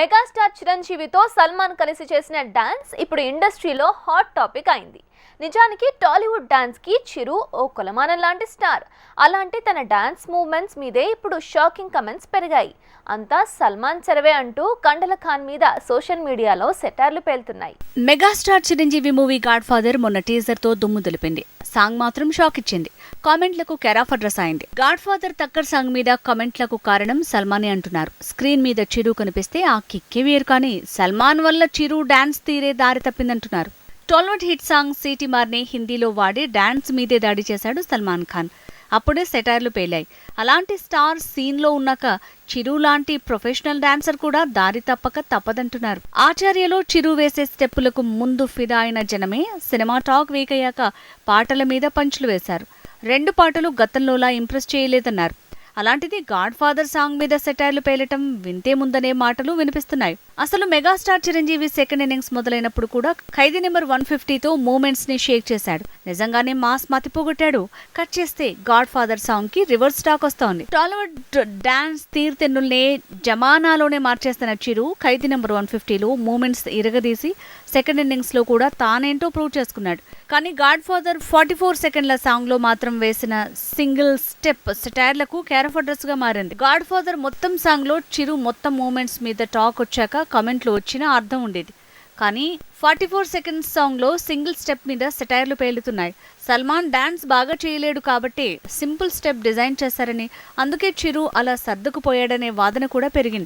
Megastar చిరంజీవితో Salman కలిసి చేసిన dance ఇప్పుడు ఇండస్ట్రీలో హాట్ టాపిక్ అయింది. నిజానికి టాలీవుడ్ డాన్స్కి చిరు ఓ కొలమానం లాంటి స్టార్. అలాంటి తన డాన్స్ మూవ్మెంట్స్ మీదే ఇప్పుడు షాకింగ్ కమెంట్స్ పెరిగాయి. అంతా సల్మాన్ చెరవే అంటూ కండల ఖాన్ మీద సోషల్ మీడియాలో సెటార్లు పేలుతున్నాయి. Megastar Chiranjeevi movie Godfather మొన్న టీజర్తో దుమ్ము దులిపింది. సాంగ్ మాత్రం షాక్ ఇచ్చింది. కామెంట్లకు కెరాఫ్ అడ్రస్ అయింది. గాడ్ ఫాదర్ తక్కర్ సాంగ్ మీద కామెంట్లకు కారణం సల్మానే అంటున్నారు. స్క్రీన్ మీద చిరు కనిపిస్తే ఆ కిక్కే వేరు కానీ సల్మాన్ వల్ల చిరు డాన్స్ తీరే దారి తప్పిందంటున్నారు. టాలీవుడ్ హిట్ సాంగ్ సీటీ మార్ని హిందీలో వాడి డాన్స్ మీదే దాడి చేశాడు సల్మాన్ ఖాన్. అప్పుడే సెటైర్లు పేలాయి. అలాంటి స్టార్ సీన్లో ఉన్నాక చిరు లాంటి ప్రొఫెషనల్ డాన్సర్ కూడా దారి తప్పక తప్పదంటున్నారు. ఆచార్యలో చిరు వేసే స్టెప్పులకు ముందు ఫిదా అయిన జనమే సినిమా టాక్ వీక్ అయ్యాక పాటల మీద పంచులు వేశారు. రెండు పాటలు గతంలోలా ఇంప్రెస్ చేయలేదన్నారు. అలాంటిది గాడ్ ఫాదర్ సాంగ్ మీద సెటైర్లు పేలటం వింతే ముందనే మాటలు వినిపిస్తున్నాయి. అసలు మెగాస్టార్ చిరంజీవి సెకండ్ ఇన్నింగ్స్ మొదలైనప్పుడు కూడా ఖైదీ నెంబర్ వన్ ఫిఫ్టీతో మూమెంట్స్ని షేక్ చేశాడు. నిజంగానే మాస్ మతిపోగొట్టాడు. కట్ చేస్తే గాడ్ ఫాదర్ సాంగ్కి రివర్స్ టాక్ వస్తోంది. టాలీవుడ్ డాన్స్ తీర్థెన్నుల్నే జమానాలోనే మార్చేస్తున్న చిరు ఖైదీ నెంబర్ వన్ ఫిఫ్టీలో మూమెంట్స్ ఇరగదీసి సెకండ్ ఇన్నింగ్స్లో కూడా తానేంటో ప్రూవ్ చేసుకున్నాడు. కానీ గాడ్ ఫాదర్ ఫార్టీ ఫోర్ సెకండ్ల సాంగ్లో మాత్రం వేసిన సింగిల్ స్టెప్ సెటైర్లకు క్యారఫ్ అడ్రస్గా మారింది. గాడ్ ఫాదర్ మొత్తం సాంగ్లో చిరు మొత్తం మూమెంట్స్ మీద టాక్ వచ్చాక కమెంట్లు వచ్చిన అర్థం ఉండేది. కానీ ఫార్టీ ఫోర్ సెకండ్స్ సాంగ్లో సింగిల్ స్టెప్ మీద సెటైర్లు పేలుతున్నాయి. సల్మాన్ డాన్స్ బాగా చేయలేడు కాబట్టి సింపుల్ స్టెప్ డిజైన్ చేశారని అందుకే చిరు అలా సర్దుకుపోయాడనే వాదన కూడా పెరిగింది.